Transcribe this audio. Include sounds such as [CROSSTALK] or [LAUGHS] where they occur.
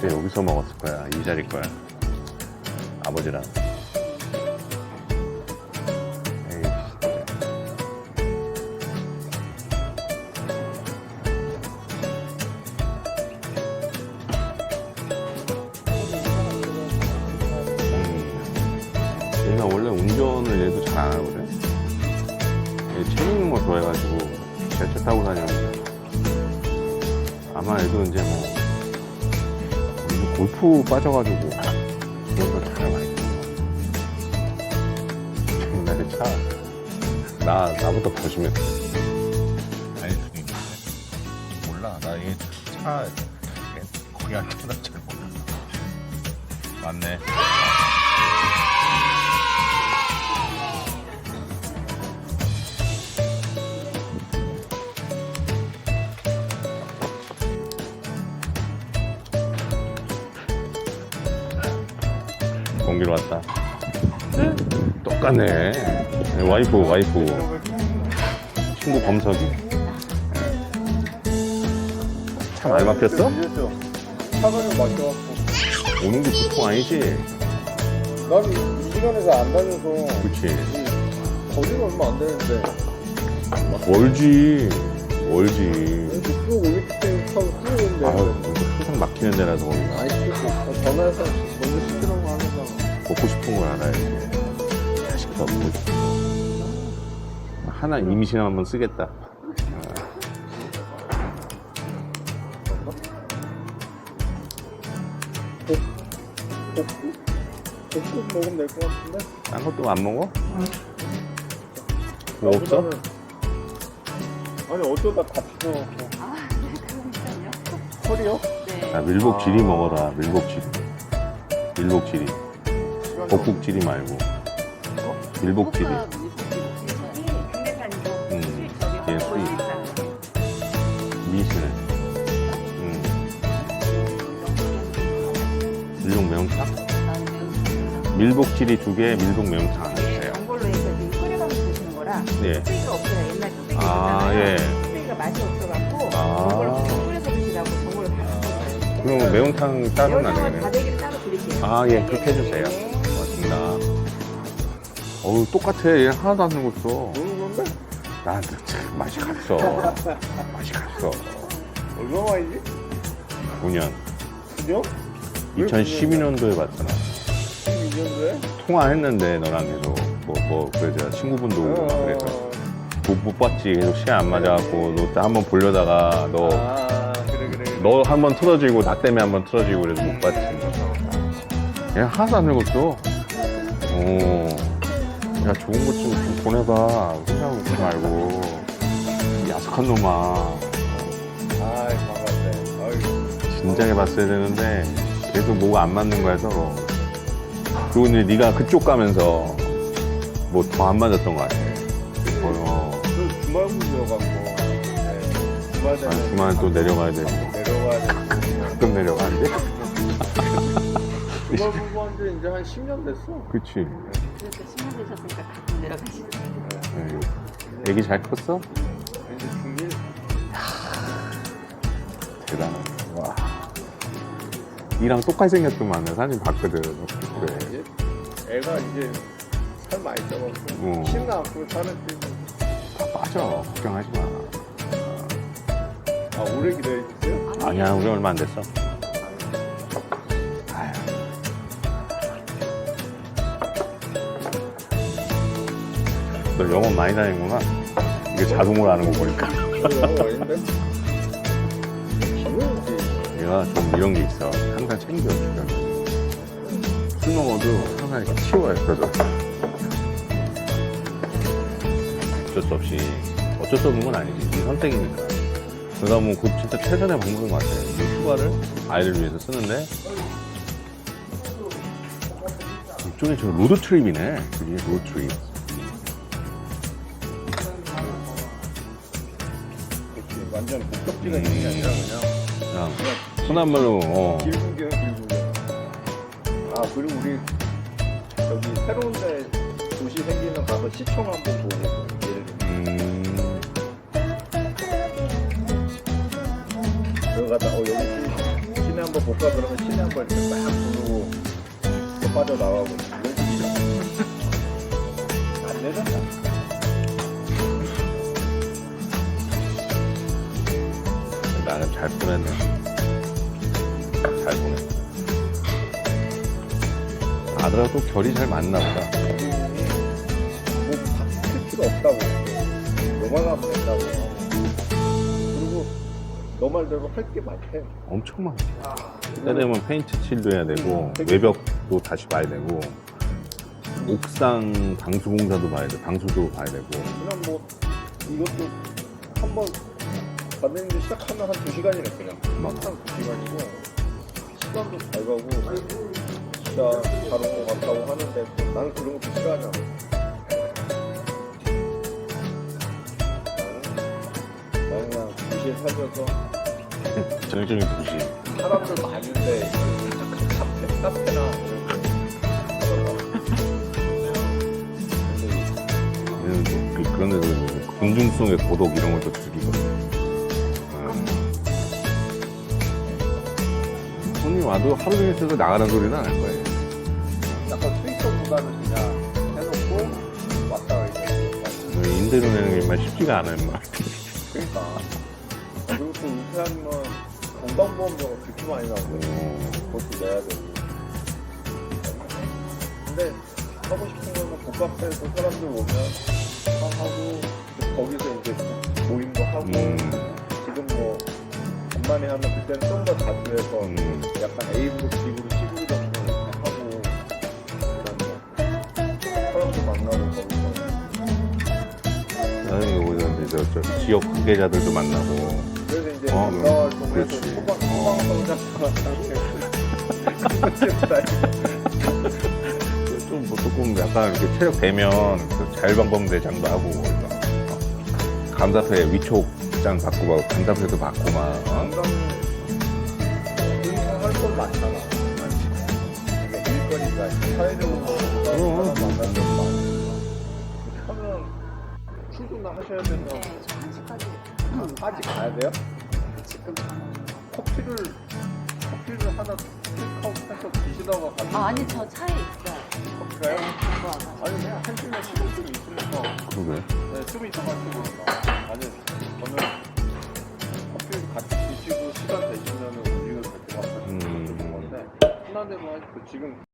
그때 여기서 먹었을 거야. 이 자리 거야. 아버지랑. 에이. 음. 얘가 원래 운전을 얘도 잘 안 하거든. 얘 재밌는 거 좋아해가지고 제차 타고 다녔는데 아마 얘도 이제 뭐 골프 빠져가지고 그런 걸잘 많이 옛날에 차, 나, 나보다 더 심했어. 아닐 수도 있는데 몰라. 나 이게 차 거의 안 타다 잘 몰라. 맞네 공기로 왔다. 똑같네. 와이프, 와이프. 친구 범석이. 차 많이 막혔어? 차가 좀 막혀갖고 오는 게 보통 아니지? 나는 이 시간에서 안 다녀서 그치. 이 거리는 얼마 안 되는데 멀지. 멀지. 쭉 올림 막히는 데라서 거기가. 아이스 전화해서 먼저 시키라고 하면서 먹고 싶은 걸 알아야지. 자식도 먹고 싶어. 하나 임신 한번 쓰겠다. 복국? 복국 먹으면 될 것 같은데? 딴 것도 안 먹어? 뭐 없어? 나보다는- 아니 어쩌다 다 튀겨갖고 아, 네, 그러니까요. 허리요? 네. 아, 밀복지리 먹어라. 밀복지리. 밀복지리. 복국지리 말고. 밀복지리. 음, 수익. 수익산. 미실. 음. 밀복 매운탕? 밀복지리 두 개, 밀복 매운탕 거라 예. 아. 예. 그럼 매운탕 따로 안 매운탕은 되겠네요. 다대기를 따로 드릴게요. 아, 예, 그렇게 해주세요. 네. 고맙습니다. 어우, 똑같아. 얘 하나도 안. 모르는 건데? 나한테 참 맛이 갔어. [LAUGHS] 맛이 갔어. 얼마 만이지? 9년. 그죠? 2012년도에 봤잖아. 12년도에? 통화했는데 너랑 계속 뭐, 뭐, 그래, 저 친구분도 오고 막 그래서 못, 못 봤지. 계속 시간 안 맞아갖고 너때 한번 보려다가 너, 아 너 한 번 틀어지고 나 때문에 한 번 틀어지고 그래서 못 봤지. 얘 하나도 안 늙었어. 오. 야, 좋은 것좀 보내봐. 생각 웃지 말고. 이 야속한 놈아. 아이 반갑네 아이 진작에 봤어야 되는데 계속 뭐가 안 맞는 거야 서로 그리고 이제 네가 그쪽 가면서 뭐 더 안 맞았던 것 같아 어, 그 주말 분이어갖고 네. 주말 아, 되면 주말에 또 내려가야 되고 내려가야 되고 가끔 내려가 안 돼? 주말 부부한테 이제 한 10년 됐어. 그치. 그래서 10년 되셨으니까 가끔 내려가시죠. 에이, 애기 잘 컸어? 이제 중1 대단하다. 와. 이랑 똑같이 생겼더만 나 사진 봤거든. 그래. 이제 애가 이제 살 많이 어. 키는 않고 살은 찌고. 다 빠져. 걱정하지 마. 아 오래 기다려주세요? 아니야 우리 얼마 안 됐어. 너 영어 많이 다니구나. 이게 자동으로 하는 거 보니까. 얘가 좀 이런 게 있어. 항상 챙겨. 술 먹어도 항상 이렇게 치워요 그래서 어쩔 수 없이. 어쩔 수 없는 건 아니지. 네 선택이니까 그러다 보면 그 진짜 최선의 방법인 것 같아. 이 휴가를 아이를 위해서 쓰는데. 이쪽에 저 로드 트립이네. 그게 로드 트립. 그렇지. 완전 목적지가 있는 게 아니라 그냥 그냥 흔한 말로 어, 길구경 길구경 아 그리고 우리 저기 새로운 데 도시 생기면 가서 시청 한번 보고 예를 들면. 음, 들어가다 어 여기 시내 한번 볼까 그러면 시내 한번 이렇게 막 부르고 또 빠져나가고 이런 식이죠. 안 되잖아. 나는 잘 보냈네. 잘 보내. 아들하고 또 결이 잘 맞나 보다. 뭐 바뀔 필요 없다고. 된다고. 그리고 너 말대로 할 게 많대. 엄청 많지. 때 되면 페인트 칠도 해야 되고, 외벽도 다시 봐야 되고, 옥상 방수 공사도 봐야 돼. 방수도 봐야 되고. 그냥 뭐 이것도 한번 만드는 시작하면 한 두 시간이네 그냥. 막 막상 두 시간이고 시간도 잘 가고 진짜 잘온것 같다고 하는데 나는 그런 것도 싫어하잖아. 도시에 살면서 전형적인 도시. 사람들 많은데 카페 카페나 이런 그- 그런 데도 군중성의 고독 이런 것도 즐기거든. 어. 손님 와도 하루 종일 있어서 나가는 소리는 안 할 거예요. 약간 트위터보다는 그냥 해놓고 왔다 이렇게 임대료 내는 게 정말 쉽지가 않아요. 막. 은퇴하면 건강보험료가 그렇게 많이 나오고 어, 그것도 내야 되고. 근데 하고 싶은 거는 복합해서 사람들 오면 다 하고 거기서 이제 모임도 하고 음, 지금 뭐 간만에 하면 그때는 좀 더 자주 해서 음, 약간 A그룹, B그룹, C그룹 정도 이렇게 하고 그다음에 사람들 만나고 거기서 나중에 오면 이제 저, 저 지역 관계자들도 만나고, 그렇지. 소방 좀뭐 조금 약간 이렇게 체력 되면 그 자율방범대장도 하고, 그러니까. 어. 감사패 위촉 장 받고 막 감사패도 받고 막, 어? 할건 많잖아. 일거리가 사회적으로 어. 사람 만나는 건 많으니까. 하면 출근을 하셔야 네, 된다고. 저 한시까지 아직 가야 돼요? 커피를 커피를 하나 테이크아웃 해서 드시다가 가는 아, 아니, 저 차에 있어요. 커피가요? 네, 갖고 와가지고. 아니 그냥 한 시간 시간 좀 있으면서 그러게. 네, 좀 이따 마시고 아니 저는 커피 같이 드시고 시간 되시면은 우리가 그렇게 마시는 음. 건데 하나 되면 그 지금